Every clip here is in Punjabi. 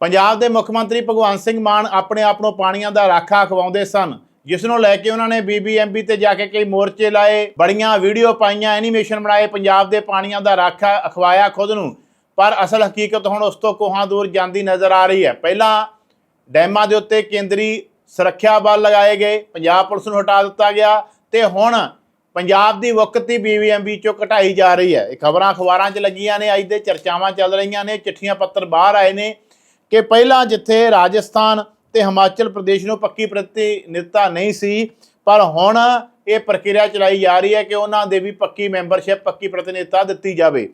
ਪੰਜਾਬ ਦੇ ਮੁੱਖ ਮੰਤਰੀ ਭਗਵੰਤ ਸਿੰਘ ਮਾਨ ਆਪਣੇ ਆਪ ਨੂੰ ਪਾਣੀਆਂ ਦਾ ਰਾਖਾ ਖਵਾਉਂਦੇ ਸਨ। ਜਿਸ ਨੂੰ ਲੈ ਕੇ ਉਹਨਾਂ ਨੇ ਬੀਬੀਐਮਬੀ ਤੇ ਜਾ ਕੇ ਕਈ ਮੋਰਚੇ ਲਾਏ। ਬੜੀਆਂ ਵੀਡੀਓ ਪਾਈਆਂ ਐਨੀਮੇਸ਼ਨ ਬਣਾਏ, ਪੰਜਾਬ ਦੇ ਪਾਣੀਆਂ ਦਾ ਰਾਖਾ ਅਖਵਾਇਆ ਖੁਦ ਨੂੰ। ਪਰ ਅਸਲ ਹਕੀਕਤ ਹੁਣ ਉਸ ਤੋਂ ਕੋਹਾਂ ਦੂਰ ਜਾਂਦੀ ਨਜ਼ਰ ਆ ਰਹੀ ਹੈ। ਪਹਿਲਾਂ ਡੈਮਾਂ ਦੇ ਉੱਤੇ ਕੇਂਦਰੀ ਸੁਰੱਖਿਆ ਬਲ ਲਗਾਏ ਗਏ, ਪੰਜਾਬ ਪੁਲਿਸ ਨੂੰ ਹਟਾ ਦਿੱਤਾ ਗਿਆ ਤੇ ਹੁਣ ਪੰਜਾਬ ਦੀ ਵਕਤੀ ਬੀਬੀਐਮਬੀ ਚੋਂ ਘਟਾਈ ਜਾ ਰਹੀ ਹੈ। ਇਹ ਖਬਰਾਂ ਅਖਬਾਰਾਂ 'ਚ ਲੱਗੀਆਂ ਨੇ, ਅੱਜ ਦੇ ਚਰਚਾਵਾਂ ਚੱਲ ਰਹੀਆਂ ਨੇ, ਚਿੱਠੀਆਂ ਪੱਤਰ ਬਾਹਰ ਆਏ ਨੇ। ਕਿ ਪਹਿਲਾਂ ਜਿੱਥੇ ਰਾਜਸਥਾਨ ਤੇ ਹਿਮਾਚਲ ਪ੍ਰਦੇਸ਼ ਨੂੰ ਪੱਕੀ ਪ੍ਰਤੀਨਿਧਤਾ ਨਹੀਂ ਸੀ, ਪਰ ਹੁਣ ਇਹ ਪ੍ਰਕਿਰਿਆ ਚਲਾਈ ਜਾ ਰਹੀ ਹੈ ਕਿ ਉਹਨਾਂ ਦੇ ਵੀ ਪੱਕੀ ਮੈਂਬਰਸ਼ਿਪ, ਪੱਕੀ ਪ੍ਰਤੀਨਿਧਤਾ ਦਿੱਤੀ ਜਾਵੇ।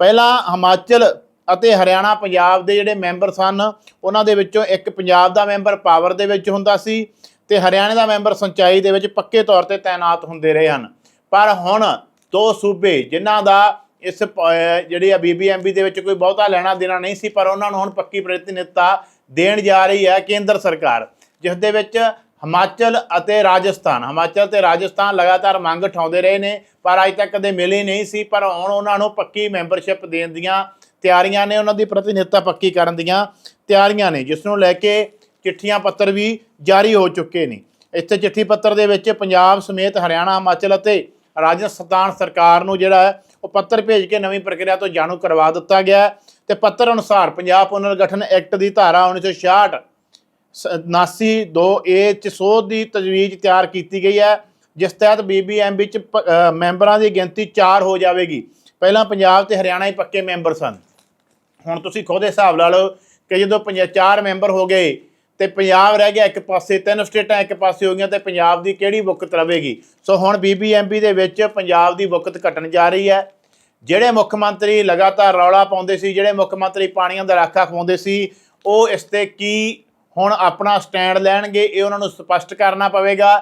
ਪਹਿਲਾਂ ਹਿਮਾਚਲ ਅਤੇ ਹਰਿਆਣਾ, ਪੰਜਾਬ ਦੇ ਜਿਹੜੇ ਮੈਂਬਰ ਸਨ, ਉਹਨਾਂ ਦੇ ਵਿੱਚੋਂ ਇੱਕ ਪੰਜਾਬ ਦਾ ਮੈਂਬਰ ਪਾਵਰ ਦੇ ਵਿੱਚ ਹੁੰਦਾ ਸੀ ਤੇ ਹਰਿਆਣਾ ਦਾ ਮੈਂਬਰ ਸਿੰਚਾਈ ਦੇ ਵਿੱਚ ਪੱਕੇ ਤੌਰ ਤੇ ਤਾਇਨਾਤ ਹੁੰਦੇ ਰਹੇ ਹਨ। ਪਰ ਹੁਣ ਦੋ ਸੂਬੇ ਜਿਨ੍ਹਾਂ ਦਾ ਇਸ ਪ- ਜਿਹੜੀ ਆ ਬੀਬੀਐਮਬੀ ਦੇ ਵਿੱਚ ਕੋਈ ਬਹੁਤਾ ਲੈਣਾ ਦੇਣਾ ਨਹੀਂ ਸੀ, ਪਰ ਉਹਨਾਂ ਨੂੰ ਹੁਣ ਪੱਕੀ ਪ੍ਰਤੀਨਿਧਤਾ ਦੇਣ ਜਾ ਰਹੀ ਹੈ ਕੇਂਦਰ ਸਰਕਾਰ, ਜਿਸ ਦੇ ਵਿੱਚ ਹਿਮਾਚਲ ਅਤੇ ਰਾਜਸਥਾਨ, ਹਿਮਾਚਲ ਤੇ ਰਾਜਸਥਾਨ ਲਗਾਤਾਰ ਮੰਗ ਉਠਾਉਂਦੇ ਰਹੇ ਨੇ, ਪਰ ਅਜੇ ਤੱਕ ਕਦੇ ਮਿਲੀ ਨਹੀਂ ਸੀ, ਪਰ ਹੁਣ ਉਹਨਾਂ ਨੂੰ ਪੱਕੀ ਮੈਂਬਰਸ਼ਿਪ ਦੇਣ ਦੀਆਂ ਤਿਆਰੀਆਂ ਨੇ, ਉਹਨਾਂ ਦੀ ਪ੍ਰਤੀਨਿਧਤਾ ਪੱਕੀ ਕਰਨ ਦੀਆਂ ਤਿਆਰੀਆਂ ਨੇ, ਜਿਸ ਨੂੰ ਲੈ ਕੇ ਚਿੱਠੀਆਂ ਪੱਤਰ ਵੀ ਜਾਰੀ ਹੋ ਚੁੱਕੇ ਨੇ। ਇੱਥੇ ਚਿੱਠੀ ਪੱਤਰ ਦੇ ਵਿੱਚ ਪੰਜਾਬ ਸਮੇਤ ਹਰਿਆਣਾ, ਹਿਮਾਚਲ ਅਤੇ ਰਾਜਸਥਾਨ ਸਰਕਾਰ ਨੂੰ ਜਿਹੜਾ ਉਹ ਪੱਤਰ ਭੇਜ ਕੇ ਨਵੀਂ ਪ੍ਰਕਿਰਿਆ ਤੋਂ ਜਾਣੂ ਕਰਵਾ ਦਿੱਤਾ ਗਿਆ ਹੈ ਤੇ ਪੱਤਰ ਅਨੁਸਾਰ ਪੰਜਾਬ ਪੁਨਰਗਠਨ ਐਕਟ ਦੀ ਧਾਰਾ 1966 79 2 ਚ ਸੋਧ ਦੀ ਤਜਵੀਜ਼ ਤਿਆਰ ਕੀਤੀ ਗਈ ਹੈ, ਜਿਸ ਤਹਿਤ ਬੀਬੀਐਮ ਵਿੱਚ ਪ- ਮੈਂਬਰਾਂ ਦੀ ਗਿਣਤੀ 4 ਹੋ ਜਾਵੇਗੀ। ਪਹਿਲਾਂ ਪੰਜਾਬ ਤੇ ਹਰਿਆਣਾ ਹੀ ਪੱਕੇ ਮੈਂਬਰ ਸਨ। ਹੁਣ ਤੁਸੀਂ ਖੁਦ ਹਿਸਾਬ ਲਾ ਲਓ ਕਿ ਜਦੋਂ ਪੰਜਾ ਚਾਰ ਮੈਂਬਰ ਹੋ ਗਏ ਤੇ ਪੰਜਾਬ ਰਹਿ ਗਿਆ ਇੱਕ ਪਾਸੇ, ਤਿੰਨ ਸਟੇਟਾਂ ਇੱਕ ਪਾਸੇ ਹੋ ਗਈਆਂ ਤੇ ਪੰਜਾਬ ਦੀ ਕਿਹੜੀ ਬੁੱਕਤ ਰਵੇਗੀ? ਸੋ ਹੁਣ ਬੀਬੀਐਮਬੀ ਦੇ ਵਿੱਚ ਪੰਜਾਬ ਦੀ ਬੁੱਕਤ ਘਟਣ ਜਾ ਰਹੀ ਹੈ। ਜਿਹੜੇ ਮੁੱਖ ਮੰਤਰੀ ਲਗਾਤਾਰ ਰੌਲਾ ਪਾਉਂਦੇ ਸੀ, ਜਿਹੜੇ ਮੁੱਖ ਮੰਤਰੀ ਪਾਣੀਆਂ ਦਾ ਰਾਖਾ ਖਵਾਉਂਦੇ ਸੀ, ਉਹ ਇਸ ਤੇ ਕੀ ਹੁਣ ਆਪਣਾ ਸਟੈਂਡ ਲੈਣਗੇ, ਇਹ ਉਹਨਾਂ ਨੂੰ ਸਪਸ਼ਟ ਕਰਨਾ ਪਵੇਗਾ।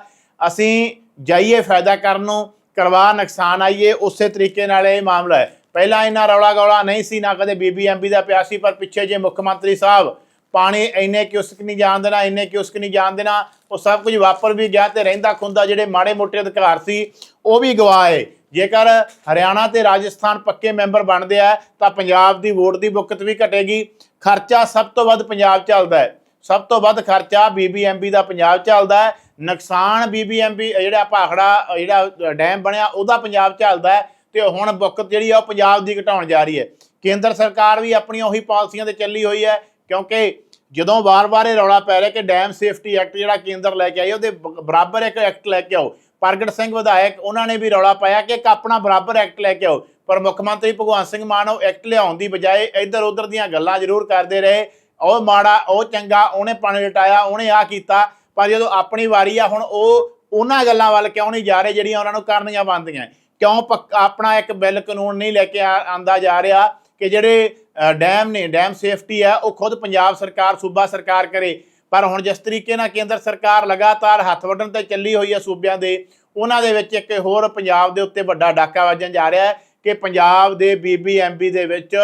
ਅਸੀਂ ਜਾਈਏ ਫਾਇਦਾ ਕਰਨ ਨੂੰ, ਕਰਵਾ ਨੁਕਸਾਨ ਆਈਏ, ਉਸੇ ਤਰੀਕੇ ਨਾਲ ਇਹ ਮਾਮਲਾ ਹੈ। ਪਹਿਲਾਂ ਇਹਨਾਂ ਰੌਲਾ ਗੌਲਾ ਨਹੀਂ ਸੀ, ਨਾ ਕਦੇ ਬੀਬੀਐਮਬੀ ਦਾ ਪਿਆ ਸੀ, ਪਰ ਪਿੱਛੇ ਜੇ ਮੁੱਖ ਮੰਤਰੀ ਸਾਹਿਬ ਪਾਣੀ ਇੰਨੇ ਕਿਉਸਕ ਨਹੀਂ ਜਾਣ ਦੇਣਾ, ਇੰਨੇ ਕਿਉਸਕ ਨਹੀਂ ਜਾਣ ਦੇਣਾ। ਉਹ ਸਭ ਕੁਝ ਵਾਪਰ ਵੀ ਗਿਆ ਤੇ ਰਹਿੰਦਾ ਖੁੰਦਾ ਜਿਹੜੇ ਮਾੜੇ ਮੋਟੇ ਅਧਿਕਾਰ ਸੀ, ਉਹ ਵੀ ਗਵਾਏ। ਜੇਕਰ ਹਰਿਆਣਾ ਤੇ ਰਾਜਸਥਾਨ ਪੱਕੇ ਮੈਂਬਰ ਬਣਦੇ ਆ, ਤਾਂ ਪੰਜਾਬ ਦੀ ਵੋਟ ਦੀ ਬੁੱਕਤ ਵੀ ਘਟੇਗੀ। ਖਰਚਾ ਸਭ ਤੋਂ ਵੱਧ ਪੰਜਾਬ ਚੱਲਦਾ ਹੈ। ਸਭ ਤੋਂ ਵੱਧ ਖਰਚਾ ਬੀਬੀਐਮਬੀ ਦਾ ਪੰਜਾਬ ਚੱਲਦਾ ਹੈ। ਨੁਕਸਾਨ ਬੀਬੀਐਮਬੀ ਜਿਹੜਾ ਭਾਖੜਾ ਜਿਹੜਾ ਡੈਮ ਬਣਿਆ, ਉਹਦਾ ਪੰਜਾਬ ਚੱਲਦਾ ਹੈ। ਤੇ ਹੁਣ ਬੁੱਕਤ ਜਿਹੜੀ ਆ, ਉਹ ਪੰਜਾਬ ਦੀ ਘਟਾਉਣ ਜਾ ਰਹੀ ਹੈ। ਕੇਂਦਰ ਸਰਕਾਰ ਵੀ ਆਪਣੀਆਂ ਉਹੀ ਪਾਲਿਸੀਆਂ ਤੇ ਚੱਲੀ ਹੋਈ ਹੈ ਕਿਉਂਕਿ ਜਦੋਂ ਵਾਰ-ਵਾਰ ਇਹ ਰੌਲਾ ਪੈ ਰਿਹਾ ਕਿ ਡੈਮ ਸੇਫਟੀ ਐਕਟ ਜਿਹੜਾ ਕੇਂਦਰ ਲੈ ਕੇ ਆਈ, ਉਹਦੇ ਬਰਾਬਰ ਇੱਕ ਐਕਟ ਲੈ ਕੇ ਆਓ। ਪ੍ਰਗਟ ਸਿੰਘ ਵਿਧਾਇਕ, ਉਹਨਾਂ ਨੇ ਵੀ ਰੌਲਾ ਪਾਇਆ ਕਿ ਇੱਕ ਆਪਣਾ ਬਰਾਬਰ ਐਕਟ ਲੈ ਕੇ ਆਓ। ਪਰ ਮੁੱਖ ਮੰਤਰੀ ਭਗਵੰਤ ਸਿੰਘ ਮਾਨ ਉਹ ਐਕਟ ਲਿਆਉਣ ਦੀ ਬਜਾਏ ਇੱਧਰ ਉੱਧਰ ਦੀਆਂ ਗੱਲਾਂ ਜ਼ਰੂਰ ਕਰਦੇ ਰਹੇ। ਉਹ ਮਾੜਾ, ਉਹ ਚੰਗਾ, ਉਹਨੇ ਪਾਣੀ ਲਟਾਇਆ, ਉਹਨੇ ਆ ਕੀਤਾ। ਪਰ ਜਦੋਂ ਆਪਣੀ ਵਾਰੀ ਆ, ਹੁਣ ਉਹ ਉਹਨਾਂ ਗੱਲਾਂ ਵੱਲ ਕਿਉਂ ਨਹੀਂ ਜਾ ਰਹੇ ਜਿਹੜੀਆਂ ਉਹਨਾਂ ਨੂੰ ਕਰਨੀਆਂ ਬਣਦੀਆਂ? ਕਿਉਂ ਪੱਕ- ਆਪਣਾ ਇੱਕ ਬਿੱਲ ਕਾਨੂੰਨ ਨਹੀਂ ਲੈ ਕੇ ਆ- ਆਂਦਾ ਜਾ ਰਿਹਾ? ਕਿ ਜਿਹੜੇ ਡੈਮ ਨੇ, ਡੈਮ ਸੇਫਟੀ ਆ, ਉਹ ਖੁਦ ਪੰਜਾਬ ਸਰਕਾਰ, ਸੂਬਾ ਸਰਕਾਰ ਕਰੇ। ਪਰ ਹੁਣ ਜਿਸ ਤਰੀਕੇ ਨਾਲ ਕੇਂਦਰ ਸਰਕਾਰ ਲਗਾਤਾਰ ਹੱਥ ਵੱਢਣ ਤੇ ਚੱਲੀ ਹੋਈ ਹੈ ਸੂਬਿਆਂ ਦੇ, ਉਹਨਾਂ ਦੇ ਵਿੱਚ ਇੱਕ ਹੋਰ ਪੰਜਾਬ ਦੇ ਉੱਤੇ ਵੱਡਾ ਡਾਕਾ ਵੱਜਣ ਜਾ ਰਿਹਾ ਹੈ ਕਿ ਪੰਜਾਬ ਦੇ ਬੀਬੀਐਮਬੀ ਦੇ ਵਿੱਚ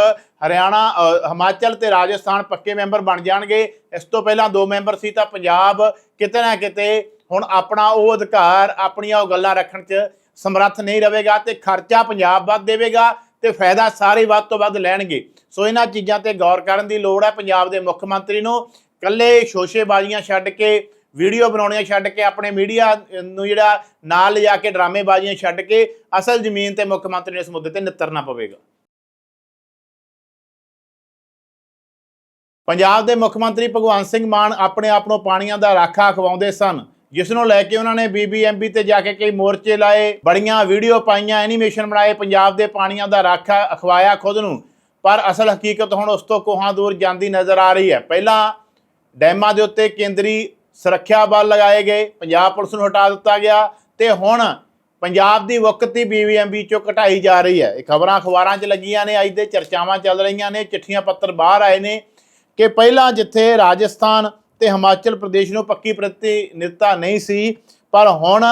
ਹਰਿਆਣਾ ਹਿਮਾਚਲ ਤੇ ਰਾਜਸਥਾਨ ਪੱਕੇ ਮੈਂਬਰ ਬਣ ਜਾਣਗੇ। ਇਸ ਤੋਂ ਪਹਿਲਾਂ ਦੋ ਮੈਂਬਰ ਸੀ ਤਾਂ ਪੰਜਾਬ ਕਿਤੇ ਨਾ ਕਿਤੇ ਹੁਣ ਆਪਣਾ ਉਹ ਅਧਿਕਾਰ, ਆਪਣੀਆਂ ਉਹ ਗੱਲਾਂ ਰੱਖਣ 'ਚ ਸਮਰੱਥ ਨਹੀਂ ਰਹੇਗਾ ਤੇ ਖਰਚਾ ਪੰਜਾਬ ਵੱਧ ਦੇਵੇਗਾ। ਤੇ ਫਾਇਦਾ ਸਾਰੇ ਵੱਧ ਤੋਂ ਵੱਧ ਲੈਣਗੇ। ਸੋ ਇਹਨਾਂ ਚੀਜ਼ਾਂ ਤੇ ਗੌਰ ਕਰਨ ਦੀ ਲੋੜ ਹੈ ਪੰਜਾਬ ਦੇ ਮੁੱਖ ਮੰਤਰੀ ਨੂੰ। ਕੱਲੇ ਸ਼ੋਸ਼ੇਬਾਜ਼ੀਆਂ ਛੱਡ ਕੇ, ਵੀਡੀਓ ਬਣਾਉਣੀਆਂ ਛੱਡ ਕੇ, ਆਪਣੇ ਮੀਡੀਆ ਨੂੰ ਜਿਹੜਾ ਨਾਲ ਲਿਜਾ ਕੇ ਡਰਾਮੇਬਾਜ਼ੀਆਂ ਛੱਡ ਕੇ, ਅਸਲ ਜ਼ਮੀਨ ਤੇ ਮੁੱਖ ਮੰਤਰੀ ਨੂੰ ਇਸ ਮੁੱਦੇ ਤੇ ਨਿੱਤਰਨਾ ਪਵੇਗਾ। ਪੰਜਾਬ ਦੇ ਮੁੱਖ ਮੰਤਰੀ ਭਗਵੰਤ ਸਿੰਘ ਮਾਨ ਆਪਣੇ ਆਪ ਨੂੰ ਪਾਣੀਆਂ ਦਾ ਰਾਖਾ ਖਵਾਉਂਦੇ ਸਨ। ਜਿਸ ਨੂੰ ਲੈ ਕੇ ਉਹਨਾਂ ਨੇ ਬੀਬੀਐਮਬੀ ਤੇ ਜਾ ਕੇ ਕਈ ਮੋਰਚੇ ਲਾਏ, ਬੜੀਆਂ ਵੀਡੀਓ ਪਾਈਆਂ ਐਨੀਮੇਸ਼ਨ ਬਣਾਏ, ਪੰਜਾਬ ਦੇ ਪਾਣੀਆਂ ਦਾ ਰਾਖਾ ਅਖਵਾਇਆ ਖੁਦ ਨੂੰ। ਪਰ ਅਸਲ ਹਕੀਕਤ ਹੁਣ ਉਸ ਤੋਂ ਕੋਹਾਂ ਦੂਰ ਜਾਂਦੀ ਨਜ਼ਰ ਆ ਰਹੀ ਹੈ। ਪਹਿਲਾਂ ਡੈਮਾਂ ਦੇ ਉੱਤੇ ਕੇਂਦਰੀ ਸੁਰੱਖਿਆ ਬਲ ਲਗਾਏ ਗਏ, ਪੰਜਾਬ ਪੁਲਿਸ ਨੂੰ ਹਟਾ ਦਿੱਤਾ ਗਿਆ ਤੇ ਹੁਣ ਪੰਜਾਬ ਦੀ ਵਕਤੀ ਬੀਬੀਐਮਬੀ ਚੋਂ ਘਟਾਈ ਜਾ ਰਹੀ ਹੈ। ਇਹ ਖਬਰਾਂ ਅਖਬਾਰਾਂ 'ਚ ਲੱਗੀਆਂ ਨੇ, ਅੱਜ ਦੇ ਚਰਚਾਵਾਂ ਚੱਲ ਰਹੀਆਂ ਨੇ, ਚਿੱਠੀਆਂ ਪੱਤਰ ਬਾਹਰ ਆਏ ਨੇ ਕਿ ਪਹਿਲਾਂ ਜਿੱਥੇ ਰਾਜਸਥਾਨ ਤੇ ਹਿਮਾਚਲ ਪ੍ਰਦੇਸ਼ ਨੂੰ ਪੱਕੀ ਪ੍ਰਤੀਨਿਧਤਾ ਨਹੀਂ ਸੀ, ਪਰ ਹੁਣ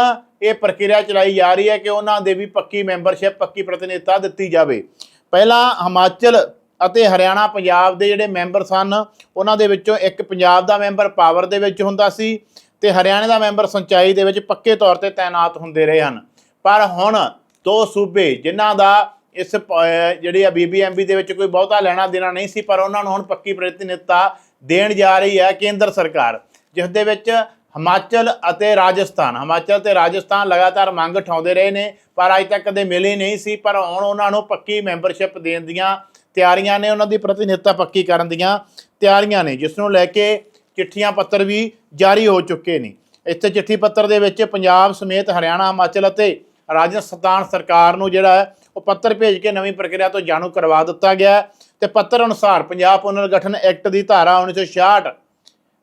ਇਹ ਪ੍ਰਕਿਰਿਆ ਚਲਾਈ ਜਾ ਰਹੀ ਹੈ ਕਿ ਉਹਨਾਂ ਦੇ ਵੀ ਪੱਕੀ ਮੈਂਬਰਸ਼ਿਪ, ਪੱਕੀ ਪ੍ਰਤੀਨਿਧਤਾ ਦਿੱਤੀ ਜਾਵੇ। ਪਹਿਲਾਂ ਹਿਮਾਚਲ ਅਤੇ ਹਰਿਆਣਾ, ਪੰਜਾਬ ਦੇ ਜਿਹੜੇ ਮੈਂਬਰ ਸਨ, ਉਹਨਾਂ ਦੇ ਵਿੱਚੋਂ ਇੱਕ ਪੰਜਾਬ ਦਾ ਮੈਂਬਰ ਪਾਵਰ ਦੇ ਵਿੱਚ ਹੁੰਦਾ ਸੀ ਤੇ ਹਰਿਆਣਾ ਦਾ ਮੈਂਬਰ ਸਿੰਚਾਈ ਦੇ ਵਿੱਚ ਪੱਕੇ ਤੌਰ ਤੇ ਤਾਇਨਾਤ ਹੁੰਦੇ ਰਹੇ ਹਨ। ਪਰ ਹੁਣ ਦੋ ਸੂਬੇ ਜਿਨ੍ਹਾਂ ਦਾ ਇਸ ਪ- ਜਿਹੜੀ ਆ ਬੀਬੀਐਮਬੀ ਦੇ ਵਿੱਚ ਕੋਈ ਬਹੁਤਾ ਲੈਣਾ ਦੇਣਾ ਨਹੀਂ ਸੀ, ਪਰ ਉਹਨਾਂ ਨੂੰ ਹੁਣ ਪੱਕੀ ਪ੍ਰਤੀਨਿਧਤਾ ਦੇਣ ਜਾ ਰਹੀ ਹੈ ਕੇਂਦਰ ਸਰਕਾਰ, ਜਿਸ ਦੇ ਵਿੱਚ ਹਿਮਾਚਲ ਅਤੇ ਰਾਜਸਥਾਨ, ਹਿਮਾਚਲ ਤੇ ਰਾਜਸਥਾਨ ਲਗਾਤਾਰ ਮੰਗ ਉਠਾਉਂਦੇ ਰਹੇ ਨੇ, ਪਰ ਅਜੇ ਤੱਕ ਕਦੇ ਮਿਲੀ ਨਹੀਂ ਸੀ, ਪਰ ਹੁਣ ਉਹਨਾਂ ਨੂੰ ਪੱਕੀ ਮੈਂਬਰਸ਼ਿਪ ਦੇਣ ਦੀਆਂ ਤਿਆਰੀਆਂ ਨੇ, ਉਹਨਾਂ ਦੀ ਪ੍ਰਤੀਨਿਧਤਾ ਪੱਕੀ ਕਰਨ ਦੀਆਂ ਤਿਆਰੀਆਂ ਨੇ, ਜਿਸ ਨੂੰ ਲੈ ਕੇ ਚਿੱਠੀਆਂ ਪੱਤਰ ਵੀ ਜਾਰੀ ਹੋ ਚੁੱਕੇ ਨੇ। ਇੱਥੇ ਚਿੱਠੀ ਪੱਤਰ ਦੇ ਵਿੱਚ ਪੰਜਾਬ ਸਮੇਤ ਹਰਿਆਣਾ, ਹਿਮਾਚਲ ਅਤੇ ਰਾਜਸਥਾਨ ਸਰਕਾਰ ਨੂੰ ਜਿਹੜਾ ਉਹ ਪੱਤਰ ਭੇਜ ਕੇ ਨਵੀਂ ਪ੍ਰਕਿਰਿਆ ਤੋਂ ਜਾਣੂ ਕਰਵਾ ਦਿੱਤਾ ਗਿਆ ਤੇ ਪੱਤਰ ਅਨੁਸਾਰ ਪੰਜਾਬ ਪੁਨਰਗਠਨ ਐਕਟ ਦੀ ਧਾਰਾ 1966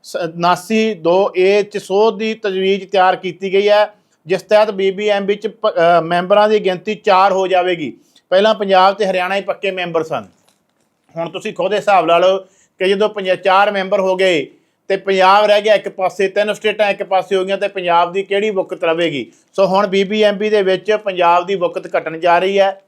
79 2A ਚ ਸੋਧ ਦੀ ਤਜਵੀਜ਼ ਤਿਆਰ ਕੀਤੀ ਗਈ ਹੈ, ਜਿਸ ਤਹਿਤ ਬੀਬੀਐਮਬੀ ਚ ਪ- ਮੈਂਬਰਾਂ ਦੀ ਗਿਣਤੀ 4 ਹੋ ਜਾਵੇਗੀ। ਪਹਿਲਾਂ ਪੰਜਾਬ ਤੇ ਹਰਿਆਣਾ ਹੀ ਪੱਕੇ ਮੈਂਬਰ ਸਨ। ਹੁਣ ਤੁਸੀਂ ਖੁਦ ਹਿਸਾਬ ਲਾ ਲਓ ਕਿ ਜਦੋਂ ਪੰਜਾ, ਚਾਰ ਮੈਂਬਰ ਹੋ ਗਏ, ਤੇ ਪੰਜਾਬ ਰਹਿ ਗਿਆ ਇੱਕ ਪਾਸੇ, ਤਿੰਨ ਸਟੇਟਾਂ ਇੱਕ ਪਾਸੇ ਹੋ ਗਈਆਂ, ਤੇ ਪੰਜਾਬ ਦੀ ਕਿਹੜੀ ਵੁਕਤ ਰਵੇਗੀ? ਸੋ ਹੁਣ ਬੀਬੀਐਮਬੀ ਦੇ ਵਿੱਚ ਪੰਜਾਬ ਦੀ ਵੁਕਤ ਘਟਣ ਜਾ ਰਹੀ ਹੈ।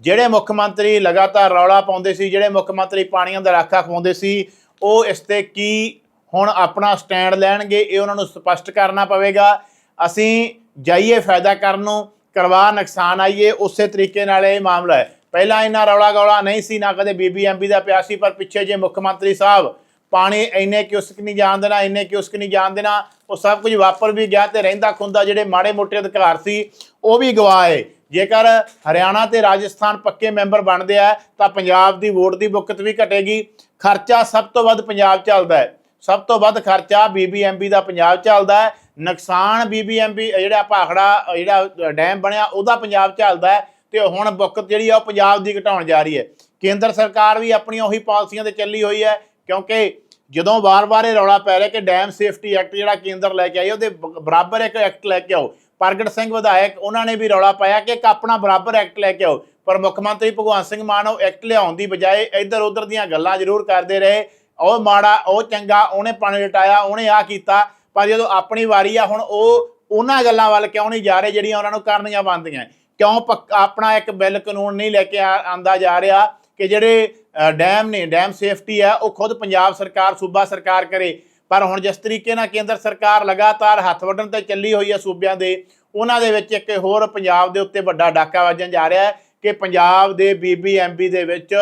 ਜਿਹੜੇ ਮੁੱਖ ਮੰਤਰੀ ਲਗਾਤਾਰ ਰੌਲਾ ਪਾਉਂਦੇ ਸੀ, ਜਿਹੜੇ ਮੁੱਖ ਮੰਤਰੀ ਪਾਣੀਆਂ ਦਾ ਰਾਖਾ ਖਵਾਉਂਦੇ ਸੀ, ਉਹ ਇਸ ਤੇ ਕੀ ਹੁਣ ਆਪਣਾ ਸਟੈਂਡ ਲੈਣਗੇ, ਇਹ ਉਹਨਾਂ ਨੂੰ ਸਪਸ਼ਟ ਕਰਨਾ ਪਵੇਗਾ। ਅਸੀਂ ਜਾਈਏ ਫਾਇਦਾ ਕਰਨ ਨੂੰ, ਕਰਵਾ ਨੁਕਸਾਨ ਆਈਏ, ਉਸੇ ਤਰੀਕੇ ਨਾਲ ਇਹ ਮਾਮਲਾ ਹੈ। ਪਹਿਲਾਂ ਇਹਨਾਂ ਰੌਲਾ ਗੌਲਾ ਨਹੀਂ ਸੀ, ਨਾ ਕਦੇ ਬੀਬੀਐਮਬੀ ਦਾ ਪਿਆ ਸੀ, ਪਰ ਪਿੱਛੇ ਜੇ ਮੁੱਖ ਮੰਤਰੀ ਸਾਹਿਬ ਪਾਣੀ ਇੰਨੇ ਕਿਉਸਕ ਨਹੀਂ ਜਾਣ ਦੇਣਾ, ਇੰਨੇ ਕਿਉਸਕ ਨਹੀਂ ਜਾਣ ਦੇਣਾ, ਉਹ ਸਭ ਕੁਝ ਵਾਪਰ ਵੀ ਗਿਆ ਤੇ ਰਹਿੰਦਾ ਖੁੰਦਾ ਜਿਹੜੇ ਮਾੜੇ ਮੋਟੇ ਅਧਿਕਾਰ ਸੀ, ਉਹ ਵੀ ਗਵਾਏ। ਜੇਕਰ ਹਰਿਆਣਾ ਤੇ ਰਾਜਸਥਾਨ ਪੱਕੇ ਮੈਂਬਰ ਬਣਦੇ ਆ, ਤਾਂ ਪੰਜਾਬ ਦੀ ਵੋਟ ਦੀ ਬੁੱਕਤ ਵੀ ਘਟੇਗੀ। ਖਰਚਾ ਸਭ ਤੋਂ ਵੱਧ ਪੰਜਾਬ ਚੱਲਦਾ ਹੈ। ਸਭ ਤੋਂ ਵੱਧ ਖਰਚਾ ਬੀਬੀਐਮਬੀ ਦਾ ਪੰਜਾਬ ਚੱਲਦਾ ਹੈ। ਨੁਕਸਾਨ ਬੀਬੀਐਮਬੀ ਜਿਹੜਾ ਭਾਖੜਾ, ਜਿਹੜਾ ਡੈਮ ਬਣਿਆ, ਉਹਦਾ ਪੰਜਾਬ ਚੱਲਦਾ ਹੈ। ਤੇ ਹੁਣ ਬੁੱਕਤ ਜਿਹੜੀ ਆ, ਉਹ ਪੰਜਾਬ ਦੀ ਘਟਾਉਣ ਜਾ ਰਹੀ ਹੈ। ਕੇਂਦਰ ਸਰਕਾਰ ਵੀ ਆਪਣੀਆਂ ਉਹੀ ਪਾਲਿਸੀਆਂ ਤੇ ਚੱਲੀ ਹੋਈ ਹੈ, ਕਿਉਂਕਿ ਜਦੋਂ ਵਾਰ-ਵਾਰ ਇਹ ਰੌਲਾ ਪੈ ਰਿਹਾ ਕਿ ਡੈਮ ਸੇਫਟੀ ਐਕਟ ਜਿਹੜਾ ਕੇਂਦਰ ਲੈ ਕੇ ਆਈ ਉਹਦੇ ਬਰਾਬਰ ਇੱਕ ਐਕਟ ਲੈ ਕੇ ਆਓ ਪ੍ਰਗਟ ਸਿੰਘ ਵਿਧਾਇਕ, ਉਹਨਾਂ ਨੇ ਵੀ ਰੌਲਾ ਪਾਇਆ ਕਿ ਇੱਕ ਆਪਣਾ ਬਰਾਬਰ ਐਕਟ ਲੈ ਕੇ ਆਓ। ਪਰ ਮੁੱਖ ਮੰਤਰੀ ਭਗਵੰਤ ਸਿੰਘ ਮਾਨ ਉਹ ਐਕਟ ਲਿਆਉਣ ਦੀ ਬਜਾਏ ਇੱਧਰ ਉੱਧਰ ਦੀਆਂ ਗੱਲਾਂ ਜ਼ਰੂਰ ਕਰਦੇ ਰਹੇ। ਉਹ ਮਾੜਾ, ਉਹ ਚੰਗਾ, ਉਹਨੇ ਪਾਣੀ ਲਟਾਇਆ, ਉਹਨੇ ਆ ਕੀਤਾ। ਪਰ ਜਦੋਂ ਆਪਣੀ ਵਾਰੀ ਆ, ਹੁਣ ਉਹ ਉਹਨਾਂ ਗੱਲਾਂ ਵੱਲ ਕਿਉਂ ਨਹੀਂ ਜਾ ਰਹੇ ਜਿਹੜੀਆਂ ਉਹਨਾਂ ਨੂੰ ਕਰਨੀਆਂ ਬਣਦੀਆਂ? ਕਿਉਂ ਪੱਕ- ਆਪਣਾ ਇੱਕ ਬਿੱਲ ਕਾਨੂੰਨ ਨਹੀਂ ਲੈ ਕੇ ਆ- ਆਂਦਾ ਜਾ ਰਿਹਾ ਕਿ ਜਿਹੜੇ ਡੈਮ ਨੇ, ਡੈਮ ਸੇਫਟੀ ਆ, ਉਹ ਖੁਦ ਪੰਜਾਬ ਸਰਕਾਰ, ਸੂਬਾ ਸਰਕਾਰ ਕਰੇ। ਪਰ ਹੁਣ ਜਿਸ ਤਰੀਕੇ ਨਾਲ ਕੇਂਦਰ ਸਰਕਾਰ ਲਗਾਤਾਰ ਹੱਥ ਵੱਢਣ ਤੇ ਚੱਲੀ ਹੋਈ ਹੈ ਸੂਬਿਆਂ ਦੇ, ਉਹਨਾਂ ਦੇ ਵਿੱਚ ਇੱਕ ਹੋਰ ਪੰਜਾਬ ਦੇ ਉੱਤੇ ਵੱਡਾ ਡਾਕਾ ਵੱਜਣ ਜਾ ਰਿਹਾ ਹੈ ਕਿ ਪੰਜਾਬ ਦੇ ਬੀਬੀਐਮਬੀ ਦੇ ਵਿੱਚ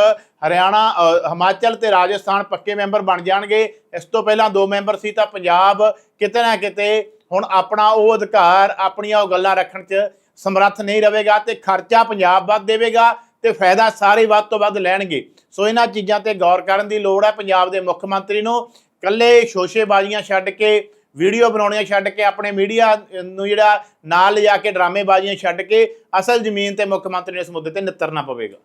ਹਰਿਆਣਾ ਹਿਮਾਚਲ ਤੇ ਰਾਜਸਥਾਨ ਪੱਕੇ ਮੈਂਬਰ ਬਣ ਜਾਣਗੇ। ਇਸ ਤੋਂ ਪਹਿਲਾਂ ਦੋ ਮੈਂਬਰ ਸੀ ਤਾਂ ਪੰਜਾਬ ਕਿਤੇ ਨਾ ਕਿਤੇ ਹੁਣ ਆਪਣਾ ਉਹ ਅਧਿਕਾਰ, ਆਪਣੀਆਂ ਉਹ ਗੱਲਾਂ ਰੱਖਣ 'ਚ ਸਮਰੱਥ ਨਹੀਂ ਰਹੇਗਾ ਤੇ ਖਰਚਾ ਪੰਜਾਬ ਵੱਧ ਦੇਵੇਗਾ ਤੇ ਫਾਇਦਾ ਸਾਰੇ ਵੱਧ ਤੋਂ ਵੱਧ ਲੈਣਗੇ। ਸੋ ਇਹਨਾਂ ਚੀਜ਼ਾਂ ਤੇ ਗੌਰ ਕਰਨ ਦੀ ਲੋੜ ਹੈ। ਪੰਜਾਬ ਦੇ ਮੁੱਖ ਮੰਤਰੀ ਨੂੰ ਕੱਲੇ ਸ਼ੋਸ਼ੇਬਾਜ਼ੀਆਂ ਛੱਡ ਕੇ, ਵੀਡੀਓ ਬਣਾਉਣੀਆਂ ਛੱਡ ਕੇ, ਆਪਣੇ ਮੀਡੀਆ ਨੂੰ ਜਿਹੜਾ ਨਾਲ ਲਿਜਾ ਕੇ ਡਰਾਮੇਬਾਜ਼ੀਆਂ ਛੱਡ ਕੇ, ਅਸਲ ਜ਼ਮੀਨ ਤੇ ਮੁੱਖ ਮੰਤਰੀ ਨੂੰ ਇਸ ਮੁੱਦੇ ਤੇ ਨਿੱਤਰਨਾ ਪਵੇਗਾ।